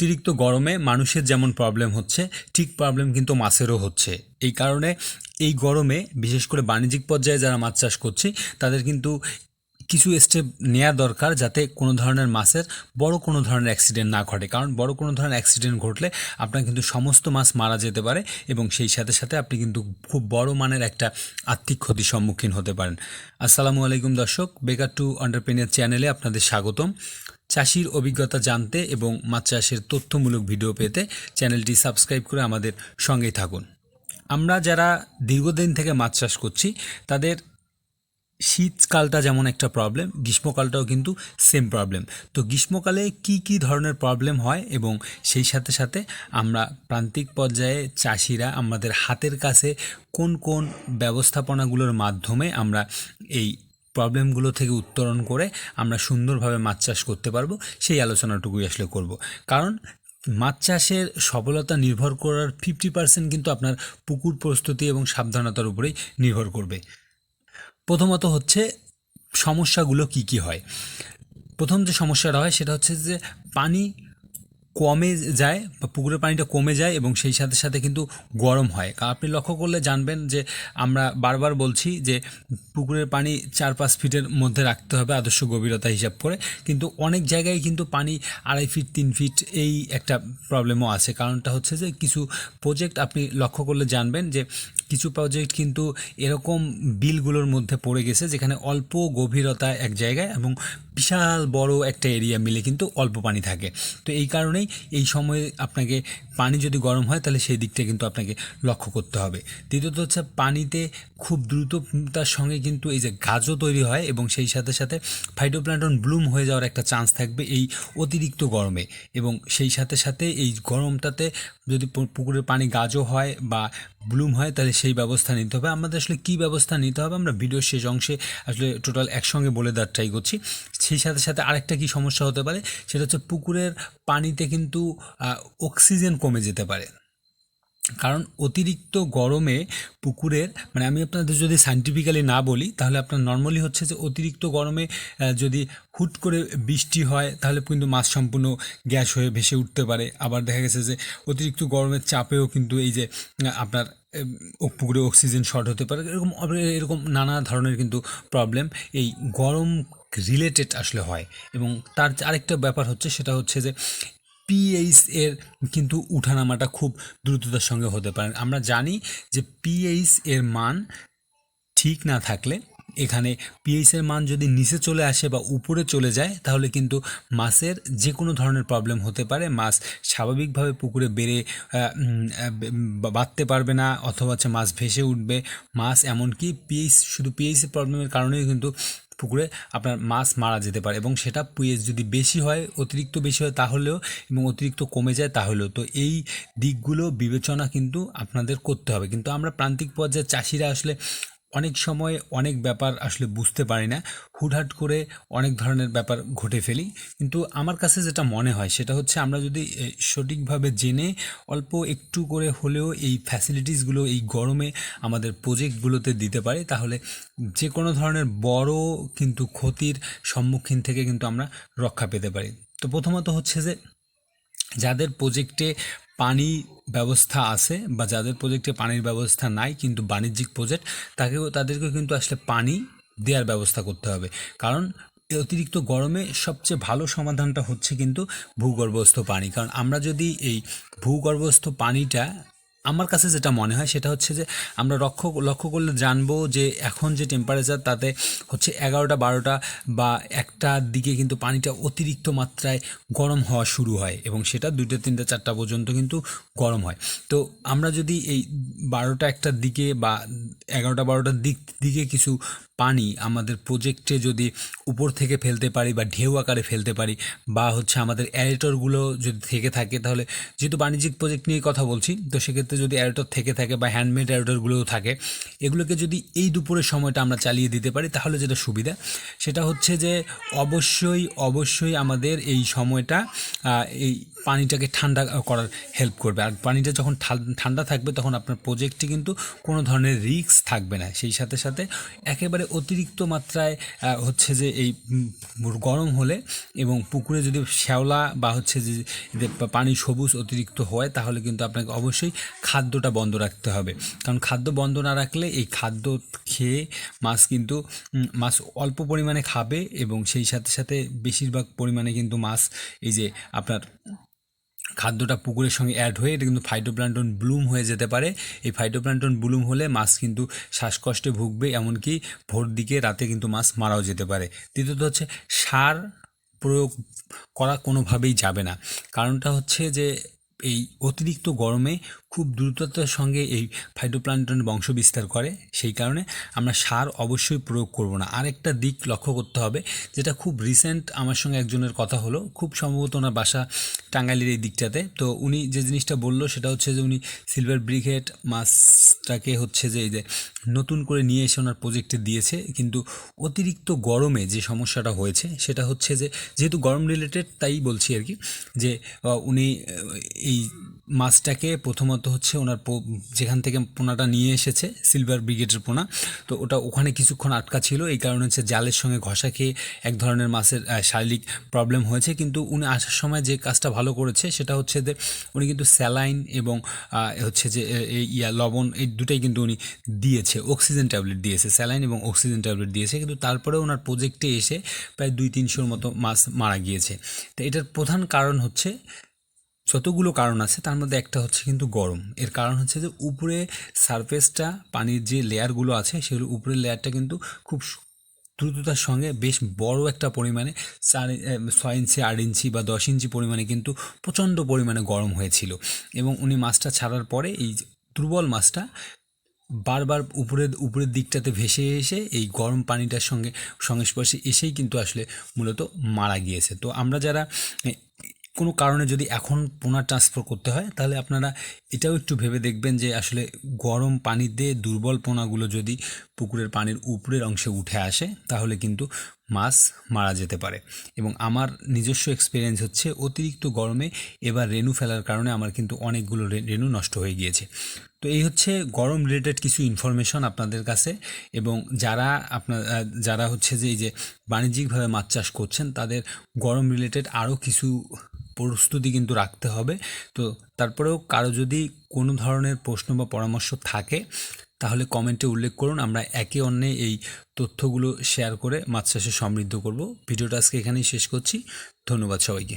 অতিরিক্ত গরমে মানুষের যেমন প্রবলেম হচ্ছে, ঠিক প্রবলেম কিন্তু মাছেরও হচ্ছে। এই কারণে এই গরমে, বিশেষ করে বাণিজ্যিক পর্যায়ে যারা মাছ চাষ করছে, তাদের কিন্তু কিছু স্টেপ নেওয়া দরকার যাতে কোনো ধরনের মাছের বড় কোনো ধরনের অ্যাক্সিডেন্ট না ঘটে। কারণ বড় কোনো ধরনের অ্যাক্সিডেন্ট ঘটলে আপনার কিন্তু সমস্ত মাছ মারা যেতে পারে এবং সেই সাথে সাথে আপনি কিন্তু খুব বড় মানের একটা আর্থিক ক্ষতির সম্মুখীন হতে পারেন। আসসালামু আলাইকুম দর্শক বেকার টু আন্টারপ্রেনিয়ার চ্যানেলে আপনাদের স্বাগতম। চাষির অভিজ্ঞতা জানতে এবং মাছ চাষের তথ্যমূলক ভিডিও পেতে চ্যানেলটি সাবস্ক্রাইব করে আমাদের সঙ্গেই থাকুন। আমরা যারা দীর্ঘদিন থেকে মাছ চাষ করছি, তাদের শীতকালটা যেমন একটা প্রবলেম গ্রীষ্মকালটাও কিন্তু সেম প্রবলেম তো গ্রীষ্মকালে কি কি ধরনের প্রবলেম হয় এবং সেই সাথে সাথে আমরা প্রান্তিক পর্যায়ে চাষিরা আমাদের হাতের কাছে কোন কোন ব্যবস্থাপনাগুলোর মাধ্যমে আমরা এই প্রবলেমগুলো থেকে উত্তরণ করে আমরা সুন্দরভাবে মাছ চাষ করতে পারব, সেই আলোচনাটুকুই আসলে করব। কারণ মাছ চাষের সফলতা নির্ভর করার ফিফটি পার্সেন্ট কিন্তু আপনার পুকুর প্রস্তুতি এবং সাবধানতার উপরেই নির্ভর করবে। প্রথমত হচ্ছে সমস্যাগুলো কি কি হয়? প্রথম যে সমস্যাটা হয় সেটা হচ্ছে যে পানি কমে যায় বা পুকুরের পানিটা কমে যায় এবং সেই সাথে সাথে কিন্তু গরম হয়। কারণ আপনি লক্ষ্য করলে জানবেন যে আমরা বারবার বলছি যে পুকুরের পানি চার, পাঁচ ফিটের মধ্যে রাখতে হবে আদর্শ গভীরতা হিসাব করে। কিন্তু অনেক জায়গায় কিন্তু পানি আড়াই ফিট, তিন ফিট এই একটা প্রবলেমও আছে। কারণটা হচ্ছে যে কিছু প্রজেক্ট আপনি লক্ষ্য করলে জানবেন যে কিছু প্রজেক্ট কিন্তু এরকম বিলগুলোর মধ্যে পড়ে গেছে, যেখানে অল্প গভীরতা এক জায়গায় এবং বিশাল বড় একটা এরিয়া মিলে কিন্তু অল্প পানি থাকে। তো এই কারণেই এই সময়ে আপনাকে পানি যদি গরম হয়, তাহলে সেই দিকটা কিন্তু আপনাকে লক্ষ্য করতে হবে। দ্বিতীয়ত হচ্ছে পানিতে খুব দ্রুততার সঙ্গে কিন্তু এই যে গাছও তৈরি হয় এবং সেই সাথে সাথে ফাইটোপ্ল্যান্টন ব্লুম হয়ে যাওয়ার একটা চান্স থাকবে এই অতিরিক্ত গরমে। এবং সেই সাথে সাথে এই গরমটাতে যদি পুকুরের পানি গাছও হয় বা ব্লুম হয়, তাহলে সেই ব্যবস্থা নিতে হবে। আমাদের আসলে কী ব্যবস্থা নিতে হবে, আমরা ভিডিওর শেষ অংশে আসলে টোটাল একসঙ্গে বলে দেওয়ার ট্রাই করছি। সেই সাথে সাথে আরেকটা কি সমস্যা হতে পারে, সেটা হচ্ছে পুকুরের পানিতে কিন্তু অক্সিজেন কমে যেতে পারে। কারণ অতিরিক্ত গরমে পুকুরের মানে আমি আপনাদের যদি সাইন্টিফিক্যালি না বলি, তাহলে আপনার নর্মালি হচ্ছে যে অতিরিক্ত গরমে যদি হুট করে বৃষ্টি হয়, তাহলে কিন্তু মাছ সম্পূর্ণ গ্যাস হয়ে ভেসে উঠতে পারে। আবার দেখা গেছে যে অতিরিক্ত গরমের চাপেও কিন্তু এই যে আপনার পুকুরে অক্সিজেন শর্ট হতে পারে। এরকম এরকম নানা ধরনের কিন্তু প্রবলেম এই গরম রিলেটেড আসলে হয়। এবং তার আরেকটা ব্যাপার হচ্ছে, সেটা হচ্ছে যে পিএইচ এর কিন্তু উঠানামাটা খুব দ্রুততার সঙ্গে হতে পারে। আমরা জানি যে পিএইচ এর মান ঠিক না থাকলে, এখানে পিএইচ এর মান যদি নিচে চলে আসে বা উপরে চলে যায়, তাহলে কিন্তু মাছের যে কোনো ধরনের প্রবলেম হতে পারে। মাছ স্বাভাবিকভাবে পুকুরে বেড়ে বাঁধতে পারবে না অথবা হচ্ছে মাছ ভেসে উঠবে। মাছ এমনকি পিএইচ শুধু পিএইচ এর প্রবলেমের কারণেই কিন্তু পুকুরে আপনার মাছ মারা যেতে পারে এবং সেটা পিএইচ যদি বেশি হয়, অতিরিক্ত বেশি হয় তাহলেও এবং অতিরিক্ত কমে যায় তাহলেও। তো এই দিকগুলো বিবেচনা কিন্তু আপনাদের করতে হবে। কিন্তু আমরা প্রান্তিক পর্যায়ে চাষিরা আসলে অনেক সময় অনেক ব্যাপার আসলে বুঝতে পারি না। হুটহাট করে অনেক ধরনের ব্যাপার ঘটে ফেলি। কিন্তু আমার কাছে যেটা মনে হয় সেটা হচ্ছে আমরা যদি সঠিকভাবে জেনে অল্প একটু করে হলেও এই ফ্যাসিলিটিসগুলো এই গরমে আমাদের প্রজেক্টগুলোতে দিতে পারি, তাহলে যে কোনো ধরনের বড় কিন্তু ক্ষতির সম্মুখীন থেকে কিন্তু আমরা রক্ষা পেতে পারি। তো প্রথমত হচ্ছে যে, যাদের প্রজেক্টে পানি ব্যবস্থা আছে বা যাদের প্রজেক্টে পানির ব্যবস্থা নাই কিন্তু বাণিজ্যিক প্রজেক্ট, তাকেও, তাদেরকেও কিন্তু আসলে পানি দেওয়ার ব্যবস্থা করতে হবে। কারণ অতিরিক্ত গরমে সবচেয়ে ভালো সমাধানটা হচ্ছে কিন্তু ভূগর্ভস্থ পানি। কারণ আমরা যদি এই ভূগর্ভস্থ পানিটা আমার কাছে যেটা মনে হয় সেটা হচ্ছে যে আমরা লক্ষ্য লক্ষ্য করলে জানব যে এখন যে টেম্পারেচার তাতে হচ্ছে এগারোটা, বারোটা বা একটার দিকে কিন্তু পানিটা অতিরিক্ত মাত্রায় গরম হওয়া শুরু হয় এবং সেটা দুইটা, তিনটা, চারটা পর্যন্ত কিন্তু গরম হয়। তো আমরা যদি এই বারোটা একটার দিকে বা এগারোটা বারোটার দিক, দিকে কিছু পানি আমাদের প্রজেক্টে যদি উপর থেকে ফেলতে পারি বা ঢেউ আকারে ফেলতে পারি বা হচ্ছে আমাদের অ্যারেটরগুলো যদি থেকে থাকে তাহলে যেহেতু বাণিজ্যিক প্রজেক্ট নিয়ে কথা বলছি, তো সেক্ষেত্রে যদি অ্যারেটর থেকে থাকে বা হ্যান্ডমেড অ্যারেটরগুলোও থাকে, এগুলোকে যদি এই দুপুরের সময়টা আমরা চালিয়ে দিতে পারি তাহলে যেটা সুবিধা। সেটা হচ্ছে যে অবশ্যই অবশ্যই আমাদের এই সময়টা এই পানিটাকে ঠান্ডা করার হেল্প করবে। আর পানিটা যখন ঠান্ডা থাকবে তখন আপনার প্রজেক্টে কিন্তু কোনো ধরনের রিস্ক থাকবে না। সেই সাথে সাথে একেবারে অতিরিক্ত মাত্রায় হচ্ছে যে এই গরম হলে এবং পুকুরে যদি শ্যাওলা বা হচ্ছে যে পানি সবুজ অতিরিক্ত হয়, তাহলে কিন্তু আপনাকে অবশ্যই খাদ্যটা বন্ধ রাখতে হবে। কারণ খাদ্য বন্ধ না রাখলে এই খাদ্য খেয়ে মাছ কিন্তু মাছ অল্প পরিমাণে খাবে এবং সেই সাথে সাথে বেশিরভাগ পরিমাণে কিন্তু মাছ, এই যে আপনার খাদ্যটা পুকুরের সঙ্গে অ্যাড হয়ে এটা কিন্তু ফাইটোপ্লান্টন ব্লুম হয়ে যেতে পারে। এই ফাইটোপ্লান্টন ব্লুম হলে মাছ কিন্তু শ্বাসকষ্টে ভুগবে, এমনকি ভোর দিকে রাতে কিন্তু মাছ মারাও যেতে পারে। দ্বিতীয়ত হচ্ছে সার প্রয়োগ করা কোনোভাবেই যাবে না। কারণটা হচ্ছে যে এই অতিরিক্ত গরমে খুব দ্রুততার সঙ্গে এই ফাইটোপ্ল্যান্টন বংশ বিস্তার করে, সেই কারণে আমরা সার অবশ্যই প্রয়োগ করব না। আরেকটা দিক লক্ষ্য করতে হবে, যেটা খুব রিসেন্ট আমার সঙ্গে একজনের কথা হলো, খুব সম্ভবত ওনার বাসা টাঙ্গাইলের এই দিকটাতে। তো উনি যে জিনিসটা বলল সেটা হচ্ছে যে উনি সিলভার ব্রিগেড মাছটাকে হচ্ছে যে এই যে নতুন করে নিয়ে এসে ওনার প্রজেক্টে দিয়েছে, কিন্তু অতিরিক্ত গরমে যে সমস্যাটা হয়েছে, সেটা হচ্ছে যে, যেহেতু গরম রিলেটেড তাই বলছি আর কি, যে উনি এই মাছটাকে প্রথমত হচ্ছে ওনার যেখান থেকে পোনাটা নিয়ে এসেছে সিলভার ব্রিগেডের পোনা, তো ওটা ওখানে কিছুক্ষণ আটকা ছিল, এই কারণে হচ্ছে জালের সঙ্গে ঘষা খেয়ে এক ধরনের মাছের শারীরিক প্রবলেম হয়েছে, কিন্তু উনি আসার সময় যে কাজটা ভালো করেছে, সেটা হচ্ছে যে উনি কিন্তু স্যালাইন এবং হচ্ছে যে ইয়া, লবণ, এই দুটাই কিন্তু উনি দিয়েছে অক্সিজেন ট্যাবলেট দিয়েছে, স্যালাইন এবং অক্সিজেন ট্যাবলেট দিয়েছে, কিন্তু তারপরে ওনার প্রজেক্টে এসে প্রায় দুই তিনশোর মতো মাছ মারা গিয়েছে। তো এটার প্রধান কারণ হচ্ছে যতগুলো কারণ আছে, তার মধ্যে একটা হচ্ছে কিন্তু গরম। এর কারণ হচ্ছে যে উপরে সারফেসটা পানির যে লেয়ারগুলো আছে, সেগুলো উপরের লেয়ারটা কিন্তু খুব দ্রুততার সঙ্গে বেশ বড় একটা পরিমাণে চার ছয় ইঞ্চি, আট ইঞ্চি বা দশ ইঞ্চি পরিমাণে কিন্তু প্রচণ্ড পরিমাণে গরম হয়েছিল। এবং উনি মাছটা ছাড়ার পরে এই দুর্বল মাছটা বারবার উপরের উপরের দিকটাতে ভেসে এসে এই গরম পানিটার সঙ্গে সংস্পর্শে এসেই কিন্তু আসলে মূলত মারা গিয়েছে। তো আমরা যারা কোনো কারণে যদি এখন পোনা ট্রান্সফার করতে হয়, তাহলে আপনারা এটাও একটু ভেবে দেখবেন যে আসলে গরম পানিতে দুর্বল পোনাগুলো যদি পুকুরের পানির উপরের অংশে উঠে আসে, তাহলে কিন্তু মাছ মারা যেতে পারে। এবং আমার নিজস্ব এক্সপিরিয়েন্স হচ্ছে অতিরিক্ত গরমে এবার রেনু ফেলার কারণে আমার কিন্তু অনেকগুলো রেনু নষ্ট হয়ে গিয়েছে। তো এই হচ্ছে গরম রিলেটেড কিছু ইনফরমেশন আপনাদের কাছে এবং যারা আপনার যারা হচ্ছে যে এই যে বাণিজ্যিকভাবে মাছ চাষ করছেন, তাদের গরম রিলেটেড আরও কিছু প্রস্তুতি কিন্তু রাখতে হবে। তো তারপরেও কারও যদি কোনো ধরনের প্রশ্ন বা পরামর্শ থাকে তাহলে কমেন্টে উল্লেখ করুন, আমরা একে অন্যে এই তথ্যগুলো শেয়ার করে মাছ চাষে সমৃদ্ধ করব। ভিডিওটা আজকে এখানেই শেষ করছি। ধন্যবাদ সবাইকে।